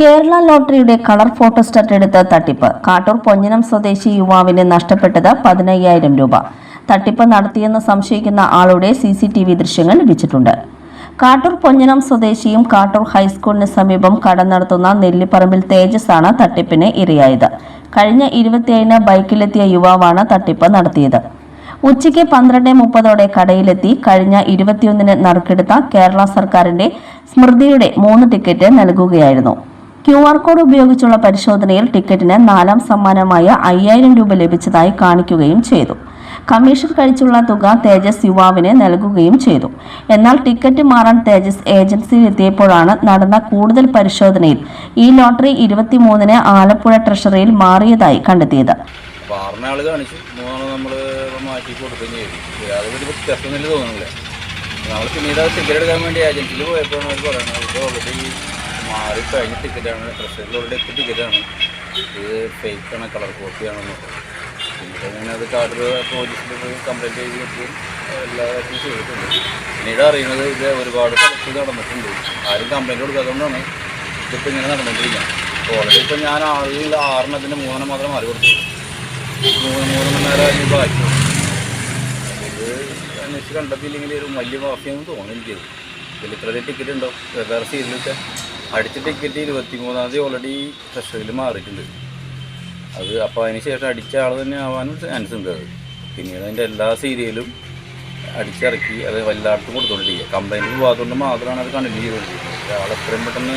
Kerala ലോട്ടറിയുടെ colour photostat എടുത്ത തട്ടിപ്പ്. കാട്ടൂർ പൊഞ്ഞനം സ്വദേശി യുവാവിന് നഷ്ടപ്പെട്ടത് പതിനയ്യായിരം രൂപ. തട്ടിപ്പ് നടത്തിയെന്ന് സംശയിക്കുന്ന ആളുടെ സി സി ടി വി ദൃശ്യങ്ങൾ ലഭിച്ചിട്ടുണ്ട്. കാട്ടൂർ പൊഞ്ഞനം സ്വദേശിയും കാട്ടൂർ ഹൈസ്കൂളിന് സമീപം കട നടത്തുന്ന നെല്ലിപ്പറമ്പിൽ തേജസ് ആണ് തട്ടിപ്പിന് ഇരയായത്. കഴിഞ്ഞ ഇരുപത്തിയേഴിന് ബൈക്കിലെത്തിയ യുവാവാണ് തട്ടിപ്പ് നടത്തിയത്. ഉച്ചയ്ക്ക് പന്ത്രണ്ട് മുപ്പതോടെ കടയിലെത്തി കഴിഞ്ഞ ഇരുപത്തിയൊന്നിന് നറുക്കെടുത്ത കേരള സർക്കാരിന്റെ സ്മൃതിയുടെ മൂന്ന് ടിക്കറ്റ് നൽകുകയായിരുന്നു. ക്യു ആർ കോഡ് ഉപയോഗിച്ചുള്ള പരിശോധനയിൽ ടിക്കറ്റിന് നാലാം സമ്മാനമായ അയ്യായിരം രൂപ ലഭിച്ചതായി കാണിക്കുകയും ചെയ്തു. കമ്മീഷൻ കഴിച്ചുള്ള തുക തേജസ് യുവാവിന് നൽകുകയും ചെയ്തു. എന്നാൽ ടിക്കറ്റ് മാറാൻ തേജസ് ഏജൻസിയിൽ എത്തിയപ്പോഴാണ് നടന്ന കൂടുതൽ പരിശോധനയിൽ ഈ ലോട്ടറി ഇരുപത്തിമൂന്നിന് ആലപ്പുഴ ട്രഷറിയിൽ മാറിയതായി കണ്ടെത്തിയത്. ആറിന് കാണിച്ചു. നമ്മൾ മാറ്റി തോന്നുന്നില്ല. പിന്നീട് ടിക്കറ്റ് എടുക്കാൻ വേണ്ടി ഏജൻസിയിൽ പോയപ്പോഴാണ് അവർ പറയുന്നത്. ഓൾറെഡി മാറി കഴിഞ്ഞ ടിക്കറ്റാണ് ട്രഷറിൽ ഇപ്പോൾ ടിക്കറ്റാണ് ഇത് ഫേക്കാണ് കളർ കോപ്പിയാണെന്ന് പിന്നീട് ഞാൻ അത് കാർഡ് പോലീസിൽ പോയി കംപ്ലയിന്റ് ചെയ്ത് വെക്കുകയും എല്ലാ കാര്യവും ചെയ്തിട്ടുണ്ട് പിന്നീട് അറിയുന്നത് ഇത് ഒരുപാട് സ്ഥലത്ത് നടന്നിട്ടുണ്ട്. ആരും കംപ്ലയിന്റ് കൊടുക്കാത്തതുകൊണ്ടാണ് ഇതിപ്പോൾ ഇങ്ങനെ നടന്നുകൊണ്ടിരിക്കുന്നത് ഓൾറെഡി ഇപ്പോൾ ഞാൻ ആളുകൾ ആറെണ്ണത്തിന്റെ മൂന്നെണ്ണം മാത്രം മാറി കൊടുത്തു. മൂന്ന് മൂന്ന് നേരം അതിന് ബാക്കി. ഇത് അന്വേഷിച്ച് കണ്ടെത്തിയില്ലെങ്കിൽ ഒരു വലിയ മാഫിയാണെന്ന് തോന്നുന്നു എനിക്കത് ഇതിൽ ഇത്രയും ടിക്കറ്റ് ഉണ്ടോ? വേറെ സീരിയലൊക്കെ അടിച്ച ടിക്കറ്റ് ഇരുപത്തി മൂന്നാം തീയതി ഓൾറെഡി ട്രഷറിയിൽ മാറിയിട്ടുണ്ട്. അത് അപ്പോൾ അതിന് ശേഷം അടിച്ച ആൾ തന്നെ ആവാനും ചാൻസ് ഉണ്ട് അത്. പിന്നീട് അതിന്റെ എല്ലാ സീരിയലും അടിച്ചിറക്കി അത് എല്ലായിടത്തും കൊടുത്തുകൊണ്ടിരിക്കുക കംപ്ലൈന്റ് പോകാത്തതുകൊണ്ട് മാത്രമാണ് അത് കണ്ടിന്യൂ ചെയ്തുകൊണ്ടിരിക്കുന്നത്. ആൾ എത്രയും പെട്ടെന്ന്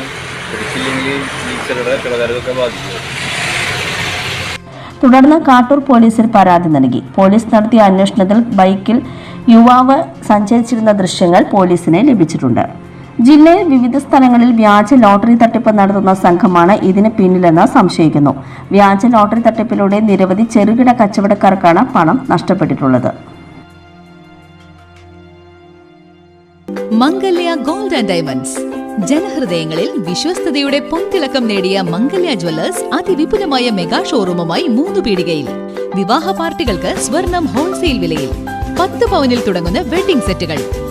പിടിച്ചില്ലെങ്കിൽ ഈ ചെറുകിട ബാധിക്കുക ബാധിക്കും. തുടർന്ന് കാട്ടൂർ പോലീസിൽ പരാതി നൽകി. പോലീസ് നടത്തിയ അന്വേഷണത്തിൽ ബൈക്കിൽ യുവാവ് സഞ്ചരിച്ചിരുന്ന ദൃശ്യങ്ങൾ പോലീസിനെ ലഭിച്ചിട്ടുണ്ട്. ജില്ലയിൽ വിവിധ സ്ഥലങ്ങളിൽ വ്യാജ ലോട്ടറി തട്ടിപ്പ് നടത്തുന്ന സംഘമാണ് ഇതിന് പിന്നിലെന്ന് സംശയിക്കുന്നു. വ്യാജ ലോട്ടറി തട്ടിപ്പിലൂടെ നിരവധി ചെറുകിട കച്ചവടക്കാർക്കാണ് പണം നഷ്ടപ്പെട്ടിട്ടുള്ളത്. Mangalya gold and diamonds. ജനഹൃദയങ്ങളിൽ വിശ്വസ്തയുടെ പൊൻതിളക്കം നേടിയ മംഗല്യ ജ്വല്ലേഴ്സ് അതിവിപുലമായ മെഗാ ഷോറൂമുമായി മൂന്ന് പീടികയിൽ. വിവാഹ പാർട്ടികൾക്ക് സ്വർണം ഹോൾസെയിൽ വിലയിൽ. പത്ത് പവനിൽ തുടങ്ങുന്ന വെഡിംഗ് സെറ്റുകൾ.